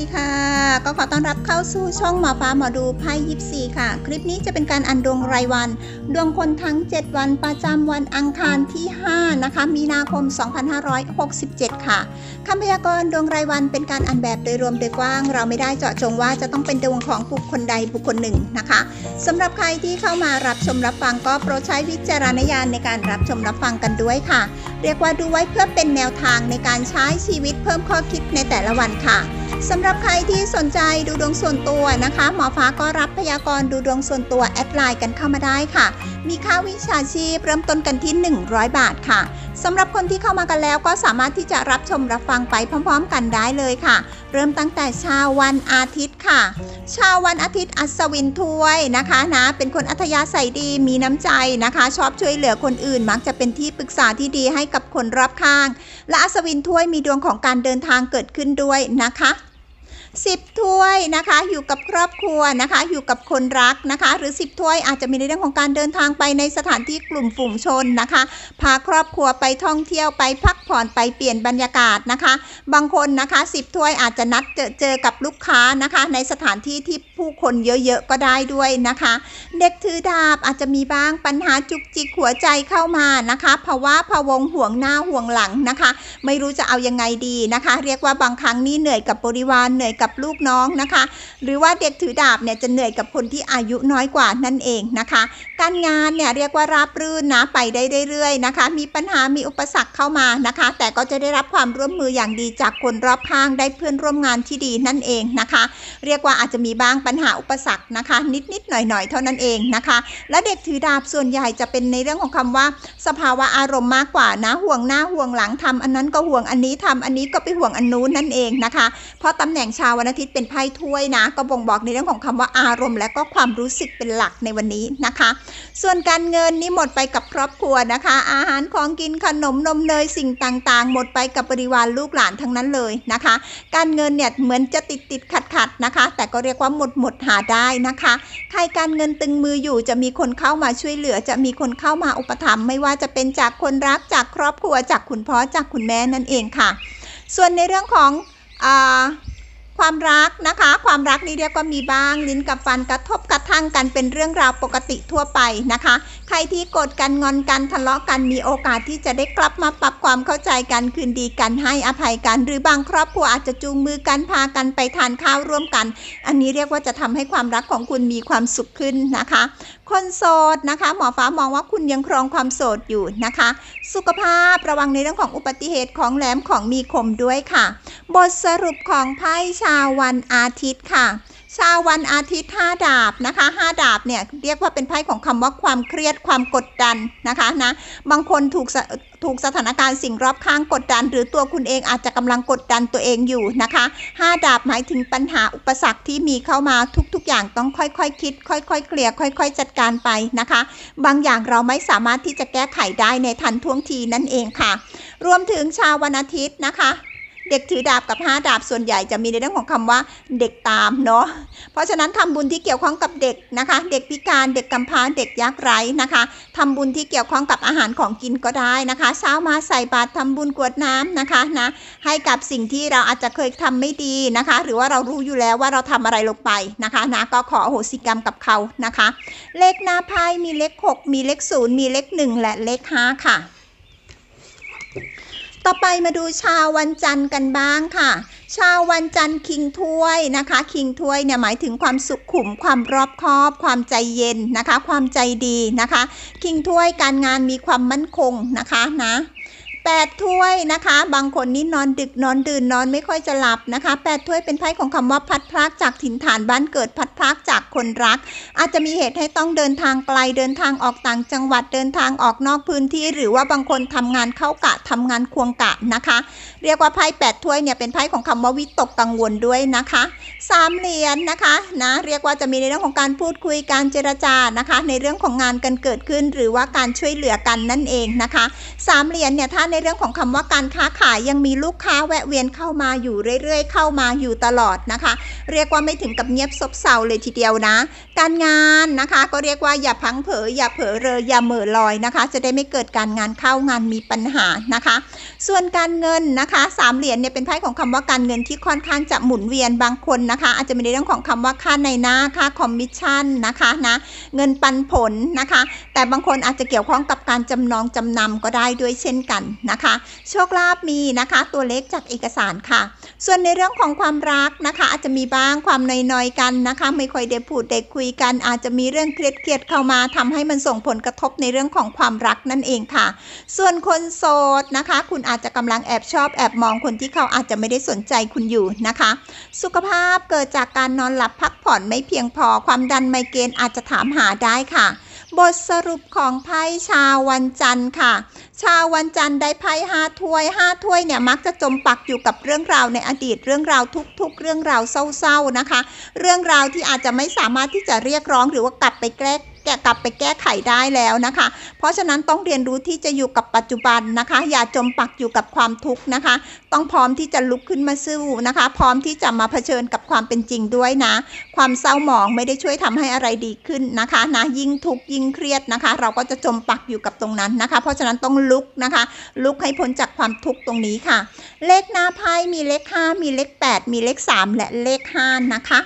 ดีค่ะ ก็ขอต้อนรับเข้าสู่ช่องหมอฟ้าหมอดูไพ่ยิปซีค่ะ คลิปนี้จะเป็นการอันดวงรายวัน ดวงคนทั้ง 7 วันประจำวันอังคารที่ 5 นะคะ มีนาคม 2567 ค่ะคำพยากรณ์ดวงรายวันเป็นการอันแบบโดยรวมโดยกว้าง เราไม่ได้เจาะจงว่าจะต้องเป็นดวงของบุคคลใดบุคคลหนึ่งนะคะสำหรับใครที่เข้ามารับชมรับฟังก็โปรดใช้วิจารณญาณในการรับชมรับฟังกันด้วยค่ะ เรียกว่าดูไว้เพื่อเป็นแนวทางในการใช้ชีวิตเพิ่มข้อคิดในแต่ละวันค่ะ สำหรับใครที่สนใจดูดวงส่วนตัวนะคะ หมอฟ้าก็รับพยากรณ์ดูดวงส่วนตัวแอดไลน์กันเข้ามาได้ค่ะ มีค่าวิชาชีพเริ่มต้นกันที่ 100 บาทค่ะสำหรับคนที่เข้ามากันแล้วก็สามารถที่จะรับชมรับฟังไปพร้อม ๆ กันได้เลยค่ะ เริ่มตั้งแต่เช้าวันอาทิตย์ค่ะชาววันอาทิตย์อัศวินถ้วยนะคะนะเป็นคนอัธยาศัยดีมีน้ำใจนะคะ ชอบช่วยเหลือคนอื่น มักจะเป็นที่ปรึกษาที่ดีให้กับคนรอบข้าง และอัศวินถ้วยมีดวงของการเดินทางเกิดขึ้นด้วยนะคะ 10 ถ้วยนะคะ อยู่กับครอบครัวนะคะ อยู่กับคนรักนะคะ หรือ 10 ถ้วยอาจจะมีในเรื่องของการเดินทางไปในสถานที่กลุ่มฝูงชนนะคะ พาครอบครัวไปท่องเที่ยวไปพักผ่อนไปเปลี่ยนบรรยากาศนะคะ บางคนนะคะ 10 ถ้วยอาจจะนัดเจอเจอกับลูกค้านะคะ ในสถานที่ที่ ผู้คนเยอะๆก็ได้ด้วยนะคะ เด็กถือดาบอาจจะมีบ้างปัญหาจุกจิกหัวใจเข้ามานะคะภาวะพะวงห่วงหน้าห่วงหลังนะคะ ไม่รู้จะเอายังไงดีนะคะ เรียกว่าบางครั้งนี่เหนื่อยกับบริวารเหนื่อยกับลูกน้องนะคะ หรือว่าเด็กถือดาบเนี่ยจะเหนื่อยกับคนที่อายุน้อยกว่านั่นเองนะคะ การงานเนี่ยเรียกว่าราบรื่นนะไปได้เรื่อยๆนะคะ มีปัญหามีอุปสรรคเข้ามานะคะ แต่ก็จะได้รับความร่วมมืออย่างดีจากคนรอบข้างได้เพื่อนร่วมงานที่ดีนั่นเองนะคะ เรียกว่าอาจจะมีบ้างปััญหาอุปสรรคนะคะ นิดๆหน่อยๆเท่านั้นเองนะคะ และเด็กถือดาบส่วนใหญ่จะเป็นในเรื่องของคำว่า สภาวะอารมณ์มากกว่านะห่วงหน้าห่วงหลังทำอันนั้นก็ห่วงอันนี้ทำอันนี้ก็ไปห่วงอันนู้นนั่นเองนะคะ เพราะตำแหน่งชาววันอาทิตย์เป็นไพ่ถ้วยนะ ก็บ่งบอกในเรื่องของคำว่าอารมณ์ และก็ความรู้สึกเป็นหลักในวันนี้นะคะ ส่วนการเงินนี่หมดไปกับครอบครัวนะคะ อาหารของกินขนมนมเนยสิ่งต่างๆ หมดไปกับบริวารลูกหลานทั้งนั้นเลยนะคะ การเงินเนี่ยเหมือนจะติดติดขัดขัดนะคะ แต่ก็เรียกว่าหมดหมดหาได้นะคะ ใครการเงินตึงมืออยู่จะมีคนเข้ามาช่วยเหลือ จะมีคนเข้ามาอุปถัมภ์ไม่ว่าจะเป็นจากคนรักจากครอบครัวจากคุณพ่อจากคุณแม่นั่นเองค่ะ ส่วนในเรื่องของอ ความรักนะคะ ความรักนี่เรียกว่ามีบ้าง ลิ้นกับฟันกระทบกระทั่งกันเป็นเรื่องราวปกติทั่วไปนะคะ ใครที่โกรธกันงอนกันทะเลาะกันมีโอกาสที่จะได้กลับมาปรับความเข้าใจกันคืนดีกันให้อภัยกัน หรือบางครอบครัวอาจจะจูงมือกันพากันไปทานข้าวร่วมกัน อันนี้เรียกว่าจะทำให้ความรักของคุณมีความสุขขึ้นนะคะ คนโสดนะคะ หมอฟ้ามองว่าคุณยังครองความโสดอยู่นะคะ สุขภาพระวังในเรื่องของอุบัติเหตุของแหลมของมีคมด้วยค่ะ บทสรุปของไพ่ชาววันอาทิตย์ค่ะ ชาววันอาทิตย์5ดาบนะคะ5ดาบเนี่ยเรียกว่าเป็นไพ่ของคำว่าความเครียดความกดดันนะคะนะบางคนถูกถูกสถานการณ์สิ่งรอบข้างกดดัน หรือตัวคุณเองอาจจะกำลังกดดันตัวเองอยู่นะคะ5ดาบหมายถึงปัญหาอุปสรรคที่มีเข้ามาทุกๆ อย่างต้องค่อยๆคคิด ค่อยๆเคลียร์ค่อย ๆ จัดการไปนะคะ บางอย่างเราไม่สามารถที่จะแก้ไขได้ในทันท่วงทีนั่นเองค่ะ รวมถึงชาววันอาทิตย์นะคะ เด็กถือดาบกับห้าดาบส่วนใหญ่จะมีในเรื่องของคำว่าเด็กตามเนาะเพราะฉะนั้นทำบุญที่เกี่ยวข้องกับเด็กนะคะ เด็กพิการเด็กกำพร้าเด็กยากไร้นะคะทำบุญที่เกี่ยวข้องกับอาหารของกินก็ได้นะคะเช้ามาใส่บาตรทำบุญกวดน้ำนะคะนะให้กับสิ่งที่เราอาจจะเคยทำไม่ดีนะคะ หรือว่าเรารู้อยู่แล้วว่าเราทำอะไรลงไปนะคะนะก็ขออโหสิกรรมกับเขานะคะ เลขหน้าไพ่มีเลข 6 มีเลข 0 มีเลข 1 และเลข 5 ค่ะ ต่อไปมาดูชาววันจันทร์กันบ้างค่ะ ชาววันจันทร์คิงถ้วยนะคะ คิงถ้วยเนี่ยหมายถึงความสุขุม ความรอบคอบ ความใจเย็นนะคะ ความใจดีนะคะ คิงถ้วยการงานมีความมั่นคงนะคะนะ แปดถ้วยนะคะ บางคนนี่นอนดึกนอนดื่นนอนไม่ค่อยจะหลับนะคะแปดถ้วยเป็นไพ่ของคำว่าพัดพรากจากถิ่นฐานบ้านเกิดพัดพรากจากคนรัก อาจจะมีเหตุให้ต้องเดินทางไกลเดินทางออกต่างจังหวัดเดินทางออกนอกพื้นที่ หรือว่าบางคนทำงานเข้ากะทำงานควงกะนะคะเรียกว่าไพ่แปดถ้วยเนี่ยเป็นไพ่ของคำว่าวิตกกังวลด้วยนะคะสามเหรียญนะคะนะเรียกว่าจะมีในเรื่องของการพูดคุยการเจรจานะคะ ในเรื่องของงานกันเกิดขึ้น หรือว่าการช่วยเหลือกันนั่นเองนะคะสามเหรียญเนี่ยท่าในเรื่องของคำว่าการค้าขายยังมีลูกค้าแวะเวียนเข้ามาอยู่เรื่อยๆ เข้ามาอยู่ตลอดนะคะ เรียกว่าไม่ถึงกับเงียบซบเซาเลยทีเดียวนะ การงานนะคะก็เรียกว่าอย่าพังเผยอย่าเผลอเรออย่าเหม่อลอยนะคะ จะได้ไม่เกิดการงานเข้างานมีปัญหานะคะ ส่วนการเงินนะคะคะสามเหรียญเนี่ยเป็นไพ่ของคำว่าการเงินที่ค่อนข้างจะหมุนเวียนบางคนนะคะ อาจจะมีในเรื่องของคำว่าค่าในหน้าค่าคอมมิชชั่นนะคะนะเงินปันผลนะคะ แต่บางคนอาจจะเกี่ยวข้องกับการจำนองจำนำก็ได้ด้วยเช่นกันนะคะ โชคลาภมีนะคะ ตัวเลขจากเอกสารค่ะ ส่วนในเรื่องของความรักนะคะ อาจจะมีบ้างความนอยๆกันนะคะ ไม่ค่อยได้พูดได้คุยกัน อาจจะมีเรื่องเครียดๆเข้ามาทำให้มันส่งผลกระทบในเรื่องของความรักนั่นเองค่ะ ส่วนคนโสดนะคะ คุณอาจจะกำลังแอบชอบแอบมองคนที่เขาอาจจะไม่ได้สนใจคุณอยู่นะคะ สุขภาพเกิดจากการนอนหลับพักผ่อนไม่เพียงพอความดันไมเกรนอาจจะถามหาได้ค่ะ บทสรุปของไพ่ชาววันจันทร์ค่ะ ชาววันจันทร์ได้ไพ่ห้าถ้วยห้าถ้วยเนี่ยมักจะจมปักอยู่กับเรื่องราวในอดีตเรื่องราวทุกๆ เรื่องราวเศร้าๆนะคะ เรื่องราวที่อาจจะไม่สามารถที่จะเรียกร้องหรือว่ากลับไปแก้แกกลับไปแก้ไขได้แล้วนะคะ เพราะฉะนั้นต้องเรียนรู้ที่จะอยู่กับปัจจุบันนะคะ อย่าจมปักอยู่กับความทุกข์นะคะ ต้องพร้อมที่จะลุกขึ้นมาสู้นะคะ พร้อมที่จะมาเผชิญกับความเป็นจริงด้วยนะ ความเศร้าหมองไม่ได้ช่วยทำให้อะไรดีขึ้นนะคะนะยิ่งทุกข์ยิ่งเครียดนะคะ เราก็จะจมปักอยู่กับตรงนั้นนะคะ เพราะฉะนั้นต้องลุกนะคะ ลุกให้พ้นจากความทุกข์ตรงนี้ค่ะ เลขหน้าไพ่มีเลข 5 มีเลข 8 มีเลข 3 และเลข 5 นะคะ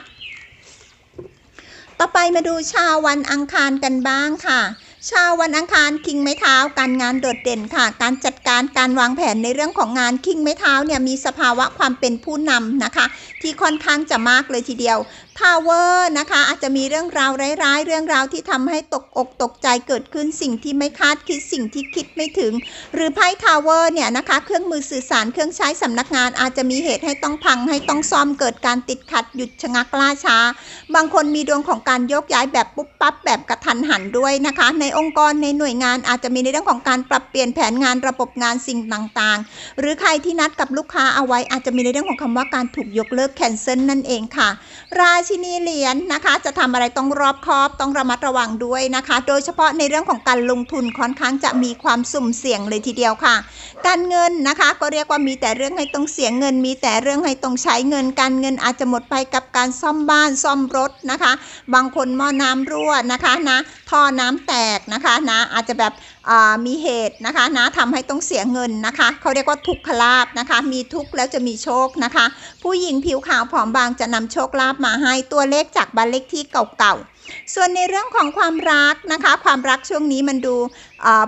ต่อไปมาดูชาววันอังคารกันบ้างค่ะ ชาววันอังคารคิงไม้เท้าการงานโดดเด่นค่ะ การจัดการการวางแผนในเรื่องของงานคิงไม้เท้าเนี่ยมีสภาวะความเป็นผู้นำนะคะ ที่ค่อนข้างจะมากเลยทีเดียวทาวเวอร์นะคะ อาจจะมีเรื่องราวร้ายๆ เรื่องราวที่ทำให้ตกอกตกใจเกิดขึ้นสิ่งที่ไม่คาดคิดสิ่งที่คิดไม่ถึง หรือไพ่ทาวเวอร์เนี่ยนะคะ เครื่องมือสื่อสารเครื่องใช้สำนักงาน อาจจะมีเหตุให้ต้องพังให้ต้องซ่อมเกิดการติดขัดหยุดชะงักล่าช้า บางคนมีดวงของการโยกย้ายแบบปุ๊บปั๊บแบบกระทันหันด้วยนะคะในองค์กรในหน่วยงานอาจจะมีในเรื่องของการปรับเปลี่ยนแผนงานระบบงานสิ่งต่างๆ หรือใครที่นัดกับลูกค้าเอาไว้อาจจะมีในเรื่องของคำว่าการถูกยกเลิกแคนเซิลนั่นเองค่ะ ราชินีเหรียญนะคะ จะทำอะไรต้องรอบคอบต้องระมัดระวังด้วยนะคะ โดยเฉพาะในเรื่องของการลงทุนค่อนข้างจะมีความสุ่มเสี่ยงเลยทีเดียวค่ะ การเงินนะคะก็เรียกว่ามีแต่เรื่องให้ต้องเสียเงิน มีแต่เรื่องให้ต้องใช้เงินการเงินอาจจะหมดไปกับการซ่อมบ้านซ่อมรถนะคะ บางคนหม้อน้ำรั่วนะคะนะท่อน้ำแตกนะคะนะอาจจะแบบมีเหตุนะคะนะทำให้ต้องเสียเงินนะคะเขาเรียกว่าทุกขลาบนะคะมีทุกแล้วจะมีโชคนะคะ ผู้หญิงผิวขาวผอมบางจะนำโชคลาบมาให้ตัวเลขจากบ้านเลขที่เก่าๆส่วนในเรื่องของความรักนะคะ ความรักช่วงนี้มันดู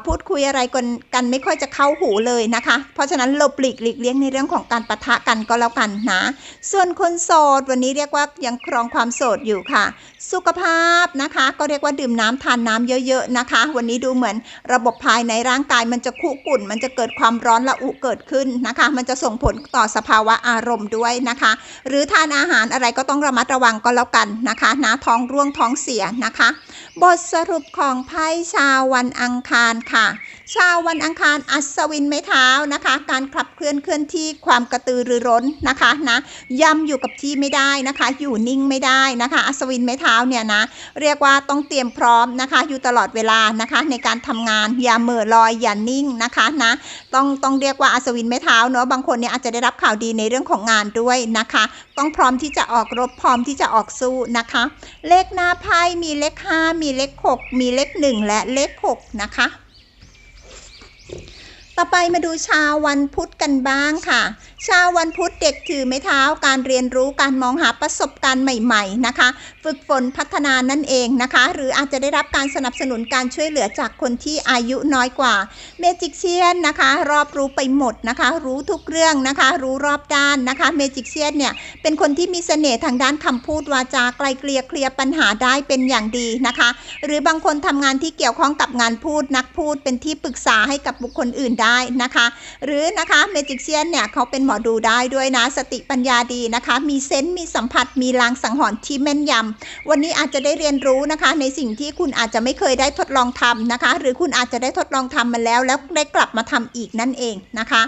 พูดคุยอะไรกันกันไม่ค่อยจะเข้าหูเลยนะคะ เพราะฉะนั้นหลบหลีกหลีกเลี่ยงในเรื่องของการปะทะกันก็แล้วกันนะ ส่วนคนโสดวันนี้เรียกว่ายังครองความโสดอยู่ค่ะ สุขภาพนะคะ ก็เรียกว่าดื่มน้ำทานน้ำเยอะๆนะคะ วันนี้ดูเหมือนระบบภายในร่างกายมันจะคุกุ่น มันจะเกิดความร้อนระอุเกิดขึ้นนะคะ มันจะส่งผลต่อสภาวะอารมณ์ด้วยนะคะ หรือทานอาหารอะไรก็ต้องระมัดระวังก็แล้วกันนะคะนะท้องร่วงท้องเสียนะคะ บทสรุปของไพ่ชาววันอังคารค่ะ ชาววันอังคารอัศวินไม้เท้านะคะ การขับเคลื่อนเคลื่อนที่ความกระตือรือร้นนะคะนะย่ำอยู่กับที่ไม่ได้นะคะ อยู่นิ่งไม่ได้นะคะ อัศวินไม้เท้าเนี่ยนะเรียกว่าต้องเตรียมพร้อมนะคะ อยู่ตลอดเวลานะคะ ในการทำงานอย่าเหม่อลอยอย่านิ่งนะคะนะต้องต้องเรียกว่าอัศวินไม้เท้าเนอะบางคนเนี่ยอาจจะได้รับข่าวดีในเรื่องของงานด้วยนะคะ ต้องพร้อมที่จะออกรบพร้อมที่จะออกสู้นะคะ เลขหน้าไพ่มีเลข 5 มีเลข 6 มีเลข 1 และเลข 6 นะคะ ต่อไปมาดูชาววันพุธกันบ้างค่ะ ชาววันพุธเด็กถือไม้เท้าการเรียนรู้การมองหาประสบการณ์ใหม่ ๆนะคะ ฝึกฝนพัฒนานั่นเองนะคะ หรืออาจจะได้รับการสนับสนุนการช่วยเหลือจากคนที่อายุน้อยกว่าเมจิกเชียนนะคะ รอบรู้ไปหมดนะคะ รู้ทุกเรื่องนะคะ รู้รอบด้านนะคะเมจิกเชียนเนี่ยเป็นคนที่มีเสน่ห์ทางด้านคำพูดวาจาไกลเกลี่ยเคลียร์ปัญหาได้เป็นอย่างดีนะคะ หรือบางคนทำงานที่เกี่ยวข้องกับงานพูดนักพูดเป็นที่ปรึกษาให้กับบุคคลอื่นได้นะคะ หรือนะคะเมจิกเชียนเนี่ยเขาเป็นหมอดูได้ด้วยนะ สติปัญญาดีนะคะ มีเซนส์มีสัมผัส มีลางสังหรณ์ที่แม่นยำวันนี้อาจจะได้เรียนรู้นะคะ ในสิ่งที่คุณอาจจะไม่เคยได้ทดลองทำนะคะ หรือคุณอาจจะได้ทดลองทำมาแล้ว แล้วได้กลับมาทำอีกนั่นเองนะคะ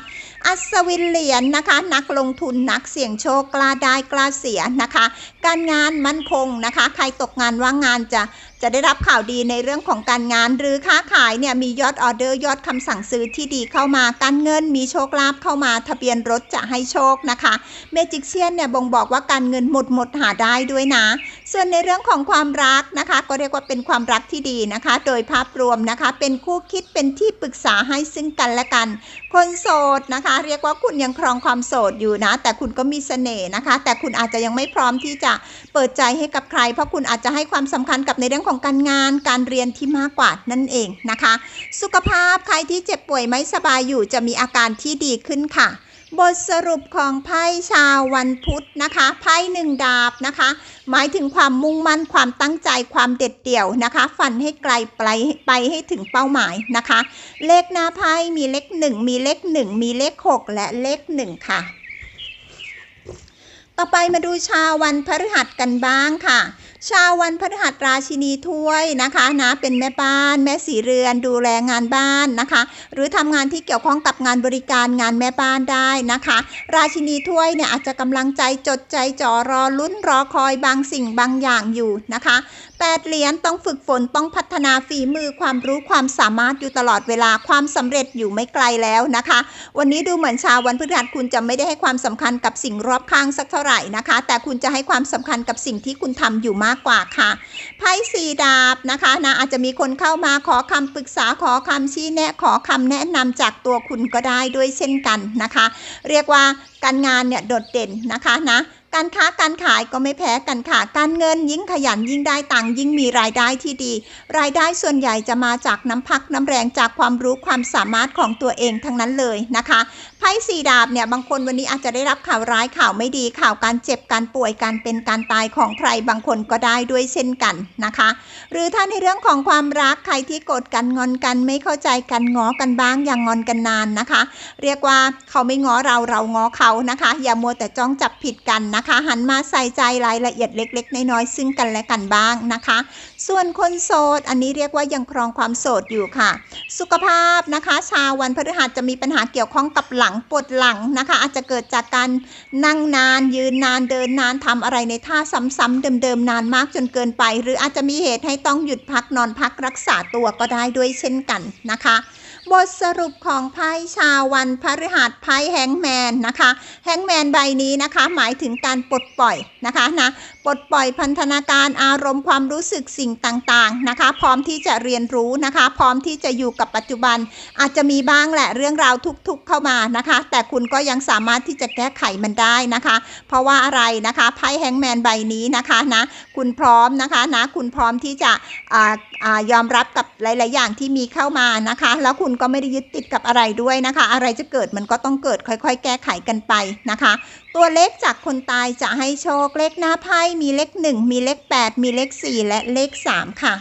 อัศวินเหรียญนะคะ นักลงทุนนักเสี่ยงโชคกล้าได้กล้าเสียนะคะ การงานมั่นคงนะคะ ใครตกงานว่างงานจะจะได้รับข่าวดีในเรื่องของการงาน หรือค้าขายเนี่ยมียอดออเดอร์ยอดคำสั่งซื้อที่ดีเข้ามาการเงินมีโชคลาภเข้ามาทะเบียนรถจะให้โชคนะคะเมจิกเชียนเนี่ยบ่งบอกว่าการเงินหมดหมดหาได้ด้วยนะ ส่วนในเรื่องของความรักนะคะ ก็เรียกว่าเป็นความรักที่ดีนะคะ โดยภาพรวมนะคะ เป็นคู่คิดเป็นที่ปรึกษาให้ซึ่งกันและกัน คนโสดนะคะเรียกว่าคุณยังครองความโสดอยู่นะ แต่คุณก็มีเสน่ห์นะคะ แต่คุณอาจจะยังไม่พร้อมที่จะเปิดใจให้กับใคร เพราะคุณอาจจะให้ความสำคัญกับในเรื่องของการงาน การเรียนที่มากกว่านั่นเองนะคะ สุขภาพใครที่เจ็บป่วยไม่สบายอยู่จะมีอาการที่ดีขึ้นค่ะ บทสรุปของไพ่ชาววันพุธนะคะไพ่หนึ่งดาบนะคะ หมายถึงความมุ่งมั่นความตั้งใจความเด็ดเดี่ยวนะคะ ฝันให้ไกลไปไปให้ถึงเป้าหมายนะคะ เลขหน้าไพ่มีเลขหนึ่งมีเลขหนึ่งมีเลขหกและเลขหนึ่งค่ะ ต่อไปมาดูชาววันพฤหัสกันบ้างค่ะชาววันพฤหัสราชินีถ้วยนะคะนะเป็นแม่บ้าน แม่สีเรือนดูแลงานบ้านนะคะ หรือทำงานที่เกี่ยวข้องกับงานบริการงานแม่บ้านได้นะคะ ราชินีถ้วยเนี่ยอาจจะกำลังใจจดใจจ่อรอลุ้นรอคอยบางสิ่งบางอย่างอยู่นะคะแปดเหรียญต้องฝึกฝนต้องพัฒนาฝีมือความรู้ความสามารถอยู่ตลอดเวลาความสำเร็จอยู่ไม่ไกลแล้วนะคะ วันนี้ดูเหมือนชาววันพฤหัสคุณจะไม่ได้ให้ความสำคัญกับสิ่งรอบข้างสักเท่าไหร่นะคะ แต่คุณจะให้ความสำคัญกับสิ่งที่คุณทำอยู่มากกว่าค่ะ ไพ่สีดาบนะคะนะอาจจะมีคนเข้ามาขอคำปรึกษาขอคำชี้แนะขอคำแนะนำจากตัวคุณก็ได้ด้วยเช่นกันนะคะ เรียกว่าการงานเนี่ยโดดเด่นนะคะนะ การค้าการขายก็ไม่แพ้กันค่ะ การเงินยิ่งขยันยิ่งได้ตังยิ่งมีรายได้ที่ดี รายได้ส่วนใหญ่จะมาจากน้ำพักน้ำแรงจากความรู้ความสามารถของตัวเองทั้งนั้นเลยนะคะไพ่สีดาบเนี่ยบางคนวันนี้อาจจะได้รับข่าวร้ายข่าวไม่ดีข่าวการเจ็บการป่วยการเป็นการตายของใครบางคนก็ได้ด้วยเช่นกันนะคะ หรือถ้าในเรื่องของความรักใครที่โกรธกันงอนกันไม่เข้าใจกันง้อกันบ้างอย่างงอนกันนานนะคะ เรียกว่าเขาไม่ง้อเราเราง้อเขานะคะ อย่ามัวแต่จ้องจับผิดกันนะคะหันมาใส่ใจรายละเอียดเล็ก ๆ น้อยๆซึ่งกันและกันบ้างนะคะ ส่วนคนโสด อันนี้เรียกว่ายังครองความโสดอยู่ค่ะ สุขภาพนะคะ ชาววันพฤหัสจะมีปัญหาเกี่ยวข้องกับหลังปวดหลังนะคะ อาจจะเกิดจากการนั่งนาน ยืนนานเดินนานทำอะไรในท่าซ้ำๆเดิมๆนานมากจนเกินไป หรืออาจจะมีเหตุให้ต้องหยุดพักนอนพักรักษาตัวก็ได้ด้วยเช่นกันนะคะ บทสรุปของไพ่ชาววันพฤหัสไพ่แฮงแมนนะคะแฮงแมนใบนี้นะคะ หมายถึงการปลดปล่อยนะคะนะ ปลดปล่อยพันธนาการอารมณ์ความรู้สึกสิ่งต่างๆนะคะ พร้อมที่จะเรียนรู้นะคะ พร้อมที่จะอยู่กับปัจจุบัน อาจจะมีบ้างแหละเรื่องราวทุกๆเข้ามานะคะ แต่คุณก็ยังสามารถที่จะแก้ไขมันได้นะคะ เพราะว่าอะไรนะคะไพ่แฮงแมนใบนี้นะคะนะคุณพร้อมนะคะนะคุณพร้อมที่จะออยอมรับกับหลาย ๆ อย่างที่มีเข้ามานะคะ แล้วคุณก็ไม่ได้ยึดติดกับอะไรด้วยนะคะ อะไรจะเกิดมันก็ต้องเกิดค่อย ๆ แก้ไขกันไปนะคะ ตัวเลขจากคนตายจะให้โชคเลขหน้าไพ่มีเลข 1 มีเลข 8 มีเลข 4 และเลข 3 ค่ะ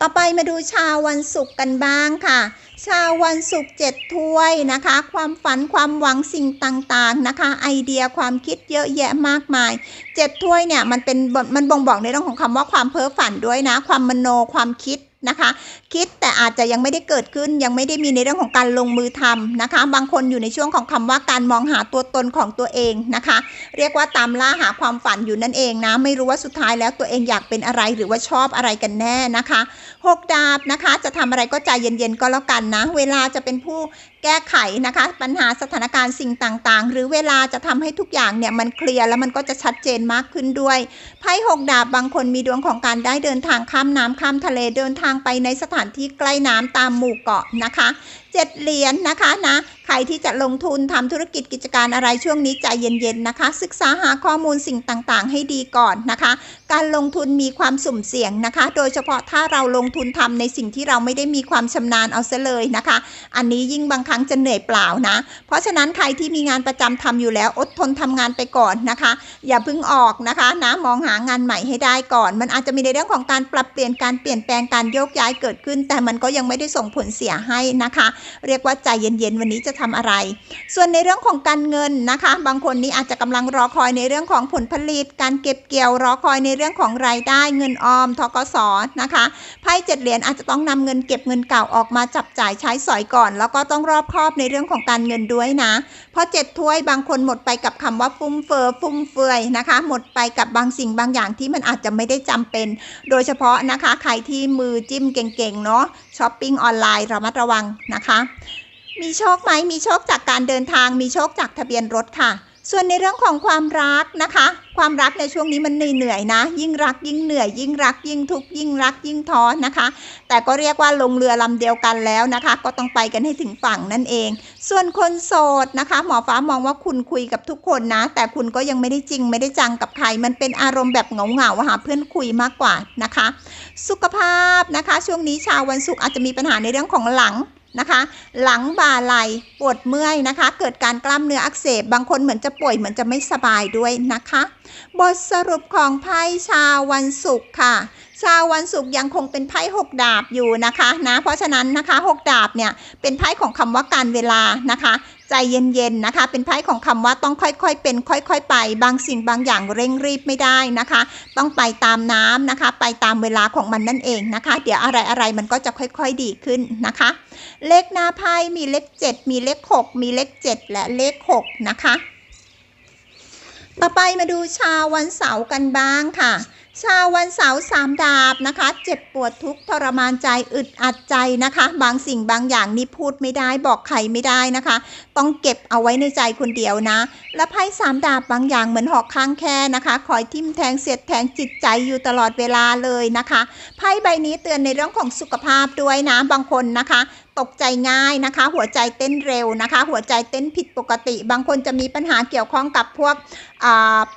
ต่อไปมาดูชาววันศุกร์กันบ้างค่ะ ชาววันศุกร์เจ็ดถ้วยนะคะ ความฝันความหวังสิ่งต่างๆนะคะ ไอเดียความคิดเยอะแยะมากมายเจ็ดถ้วยเนี่ยมันเป็นมันบ่งบอกในเรื่องของคำว่าความเพ้อฝันด้วยนะ ความมโนความคิด นะคะ คิดแต่อาจจะยังไม่ได้เกิดขึ้นยังไม่ได้มีในเรื่องของการลงมือทำนะคะ บางคนอยู่ในช่วงของคำว่าการมองหาตัวตนของตัวเองนะคะ เรียกว่าตามล่าหาความฝันอยู่นั่นเองนะ ไม่รู้ว่าสุดท้ายแล้วตัวเองอยากเป็นอะไรหรือว่าชอบอะไรกันแน่นะคะหกดาบนะคะ จะทำอะไรก็ใจเย็นๆก็แล้วกันนะ เวลาจะเป็นผู้ แก้ไขนะคะ ปัญหาสถานการณ์สิ่งต่างๆ หรือเวลาจะทำให้ทุกอย่างเนี่ยมันเคลียร์แล้วมันก็จะชัดเจนมากขึ้นด้วยไพ่หกดาบบางคนมีดวงของการได้เดินทางข้ามน้ำข้ามทะเลเดินทางไปในสถานที่ใกล้น้ำตามหมู่เกาะนะคะ เจ็ดเหรียญนะคะนะ ใครที่จะลงทุนทำธุรกิจกิจการอะไรช่วงนี้ใจเย็นๆนะคะ ศึกษาหาข้อมูลสิ่งต่างๆ ให้ดีก่อนนะคะ การลงทุนมีความสุ่มเสี่ยงนะคะ โดยเฉพาะถ้าเราลงทุนทำในสิ่งที่เราไม่ได้มีความชำนาญเอาซะเลยนะคะ อันนี้ยิ่งบางครั้งจะเหนื่อยเปล่านะ เพราะฉะนั้นใครที่มีงานประจำทำอยู่แล้วอดทนทำงานไปก่อนนะคะ อย่าเพิ่งออกนะคะนะมองหางานใหม่ให้ได้ก่อน มันอาจจะมีในเรื่องของการปรับเปลี่ยนการเปลี่ยนแปลงการโยกย้ายเกิดขึ้น แต่มันก็ยังไม่ได้ส่งผลเสียให้นะคะเรียกว่าใจเย็นๆวันนี้จะทำอะไร ส่วนในเรื่องของการเงินนะคะ บางคนนี้อาจจะกำลังรอคอยในเรื่องของผลผลิต การเก็บเกี่ยวรอคอยในเรื่องของรายได้เงินออมทกสนะคะไพ่เจ็ดเหรียญอาจจะต้องนำเงินเก็บเงินเก่าออกมาจับจ่ายใช้สอยก่อน แล้วก็ต้องรอบคอบในเรื่องของการเงินด้วยนะ เพราะเจ็ดถ้วยบางคนหมดไปกับคำว่าฟุ่มเฟือฟุ่มเฟือยนะคะ หมดไปกับบางสิ่งบางอย่างที่มันอาจจะไม่ได้จำเป็น โดยเฉพาะนะคะใครที่มือจิ้มเก่งๆเนาะช้อปปิ้งออนไลน์ระมัดระวังนะคะมีโชคไหมมีโชคจากการเดินทาง มีโชคจากทะเบียนรถค่ะ ส่วนในเรื่องของความรักนะคะ ความรักในช่วงนี้มันเหนื่อยๆนะ ยิ่งรักยิ่งเหนื่อย ยิ่งรักยิ่งทุกข์ยิ่งรักยิ่งท้อนะคะ แต่ก็เรียกว่าลงเรือลำเดียวกันแล้วนะคะ ก็ต้องไปกันให้ถึงฝั่งนั่นเอง ส่วนคนโสดนะคะ หมอฟ้ามองว่าคุณคุยกับทุกคนนะ แต่คุณก็ยังไม่ได้จริงไม่ได้จังกับใคร มันเป็นอารมณ์แบบเหงาๆหาเพื่อนคุยมากกว่านะคะ สุขภาพนะคะ ช่วงนี้ชาววันศุกร์อาจจะมีปัญหาในเรื่องของหลัง นะคะ หลังบ่าไหล่ปวดเมื่อยนะคะ เกิดการกล้ามเนื้ออักเสบบางคนเหมือนจะป่วยเหมือนจะไม่สบายด้วยนะคะ บทสรุปของไพ่ชาววันศุกร์ค่ะ ชาววันศุกร์ยังคงเป็นไพ่หกดาบอยู่นะคะนะเพราะฉะนั้นนะคะหกดาบเนี่ยเป็นไพ่ของคำว่าการเวลานะคะใจเย็นๆนะคะ เป็นไพ่ของคำว่าต้องค่อยๆ เป็นค่อย ๆ ไป บางสิ่งบางอย่างเร่งรีบไม่ได้นะคะ ต้องไปตามน้ำนะคะ ไปตามเวลาของมันนั่นเองนะคะ เดี๋ยวอะไรๆมันก็จะค่อยๆดีขึ้นนะคะ เลขหน้าไพ่มีเลข 7 มีเลข 6 มีเลข 7 และเลข 6 นะคะ ต่อไปมาดูชาววันเสาร์กันบ้างค่ะ ชาววันเสาร์สามดาบนะคะ เจ็บปวดทุกทรมานใจอึดอัดใจนะคะ บางสิ่งบางอย่างนี่พูดไม่ได้บอกใครไม่ได้นะคะ ต้องเก็บเอาไว้ในใจคนเดียวนะ และไพ่สามดาบบางอย่างเหมือนหอกข้างแค่นะคะ คอยทิ่มแทงเสียดแทงจิตใจอยู่ตลอดเวลาเลยนะคะไพ่ใบนี้เตือนในเรื่องของสุขภาพด้วยนะบางคนนะคะ ตกใจง่ายนะคะ หัวใจเต้นเร็วนะคะ หัวใจเต้นผิดปกติ บางคนจะมีปัญหาเกี่ยวข้องกับพวกอ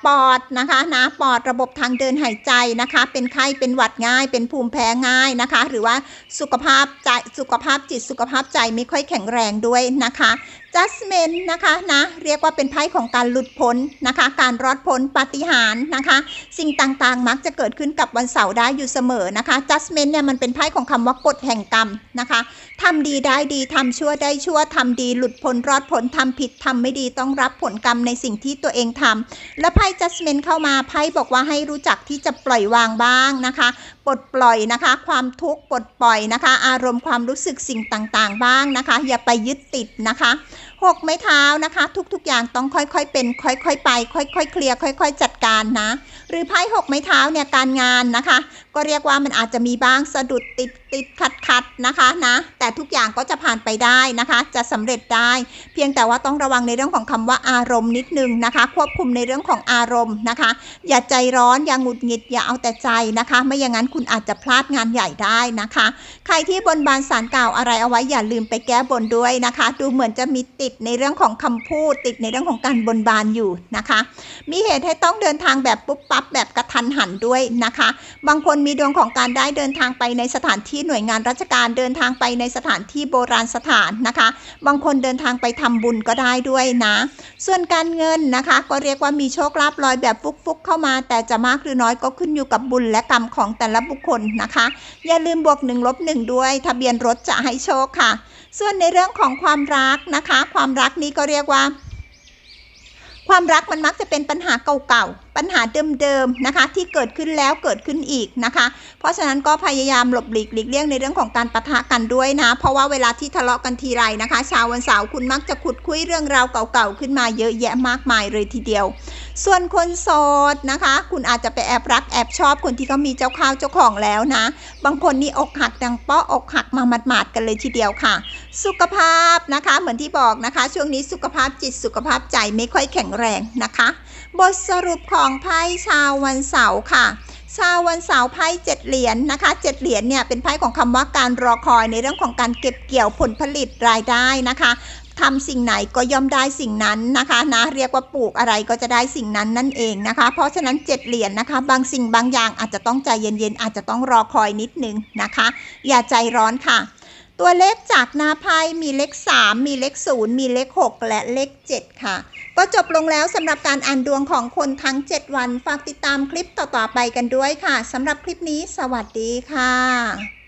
ปอดนะคะนะปอดระบบทางเดินหายใจใจนะคะ เป็นไข้เป็นหวัดง่าย เป็นภูมิแพ้ง่ายนะคะ หรือว่าสุขภาพใจสุขภาพจิตสุขภาพใจไม่ค่อยแข็งแรงด้วยนะคะ judgment นะคะนะเรียกว่าเป็นไพ่ของการหลุดพ้นนะคะ การรอดพ้นปาฏิหาริย์นะคะ สิ่งต่างๆ มักจะเกิดขึ้นกับวันเสาร์ได้อยู่เสมอนะคะ judgment เนี่ยมันเป็นไพ่ของคำว่ากฎแห่งกรรมนะคะทำดีได้ดีทำชั่วได้ชั่วทำดีหลุดพ้นรอดพ้นทำผิดทำไม่ดีต้องรับผลกรรมในสิ่งที่ตัวเองทำและไพ่ judgment เข้ามาไพ่บอกว่าให้รู้จักที่จะปล่อยวางบ้างนะคะ ลดปล่อยนะคะ ความทุกข์ปลดปล่อยนะคะ อารมณ์ความรู้สึกสิ่งต่างๆ บ้างนะคะ อย่าไปยึดติดนะคะ หกไม้เท้านะคะ ทุกๆอย่างต้องค่อยๆเป็น ค่อยๆไป ค่อยๆเคลียร์ค่อย ๆ จัดการนะ หรือไพ่หกไม้เท้าเนี่ยการงานนะคะ ก็เรียกว่ามันอาจจะมีบ้างสะดุดติดติดขัดขัดนะคะนะแต่ทุกอย่างก็จะผ่านไปได้นะคะ จะสำเร็จได้ เพียงแต่ว่าต้องระวังในเรื่องของคำว่าอารมณ์นิดนึงนะคะ ควบคุมในเรื่องของอารมณ์นะคะ อย่าใจร้อนอย่าหงุดหงิดอย่าเอาแต่ใจนะคะ ไม่อย่างนั้นคุณอาจจะพลาดงานใหญ่ได้นะคะ ใครที่บนบานสารกล่าวอะไรเอาไว้อย่าลืมไปแก้บนด้วยนะคะ ดูเหมือนจะมีติดในเรื่องของคำพูด ติดในเรื่องของการบนบานอยู่นะคะ มีเหตุให้ต้องเดินทางแบบปุ๊บปั๊บแบบกระทันหันด้วยนะคะ บางคนมีดวงของการได้เดินทางไปในสถานที่หน่วยงานราชการเดินทางไปในสถานที่โบราณสถานนะคะ บางคนเดินทางไปทำบุญก็ได้ด้วยนะ ส่วนการเงินนะคะ ก็เรียกว่ามีโชคลาภลอยแบบฟุกๆเข้ามา แต่จะมากหรือน้อยก็ขึ้นอยู่กับบุญและกรรมของแต่ละบุคคลนะคะ อย่าลืมบวกหนึ่งลบหนึ่งด้วย ทะเบียนรถจะให้โชคค่ะ ส่วนในเรื่องของความรักนะคะ ความรักนี้ก็เรียกว่า ความรักมันมักจะเป็นปัญหาเก่าๆปัญหาเดิมๆนะคะที่เกิดขึ้นแล้วเกิดขึ้นอีกนะคะ เพราะฉะนั้นก็พยายามหลบหลีกหลีกเลี่ยงในเรื่องของการปะทะกันด้วยนะ เพราะว่าเวลาที่ทะเลาะกันทีไรนะคะชาววันเสาร์คุณมักจะขุดคุยเรื่องราวเก่าๆขึ้นมาเยอะแยะมากมายเลยทีเดียว ส่วนคนโสดนะคะ คุณอาจจะไปแอบรักแอบชอบคนที่เขามีเจ้าข้าวเจ้าของแล้วนะ บางคนนี่อกหักดังเปาะอกหักมาหมาดๆกันเลยทีเดียวค่ะ สุขภาพนะคะเหมือนที่บอกนะคะ ช่วงนี้สุขภาพจิตสุขภาพใจไม่ค่อยแข็งแรงนะคะ บทสรุปของไพ่ชาววันเสาร์ค่ะชาววันเสาร์ไพ่เจ็ดเหรียญนะคะเจ็ดเหรียญเนี่ยเป็นไพ่ของคำว่าการรอคอยในเรื่องของการเก็บเกี่ยวผลผลิตรายได้นะคะทำสิ่งไหนก็ย่อมได้สิ่งนั้นนะคะนะเรียกว่าปลูกอะไรก็จะได้สิ่งนั้นนั่นเองนะคะ เพราะฉะนั้นเจ็ดเหรียญนะคะ บางสิ่งบางอย่างอาจจะต้องใจเย็นๆอาจจะต้องรอคอยนิดนึงนะคะ อย่าใจร้อนค่ะ ตัวเลขจากหน้าไพ่มีเลข 3 มีเลข 0 มีเลข 6 และเลข 7 ค่ะ ก็จบลงแล้วสำหรับการอ่านดวงของคนทั้ง 7 วัน ฝากติดตามคลิปต่อๆไปกันด้วยค่ะสำหรับคลิปนี้ สวัสดีค่ะ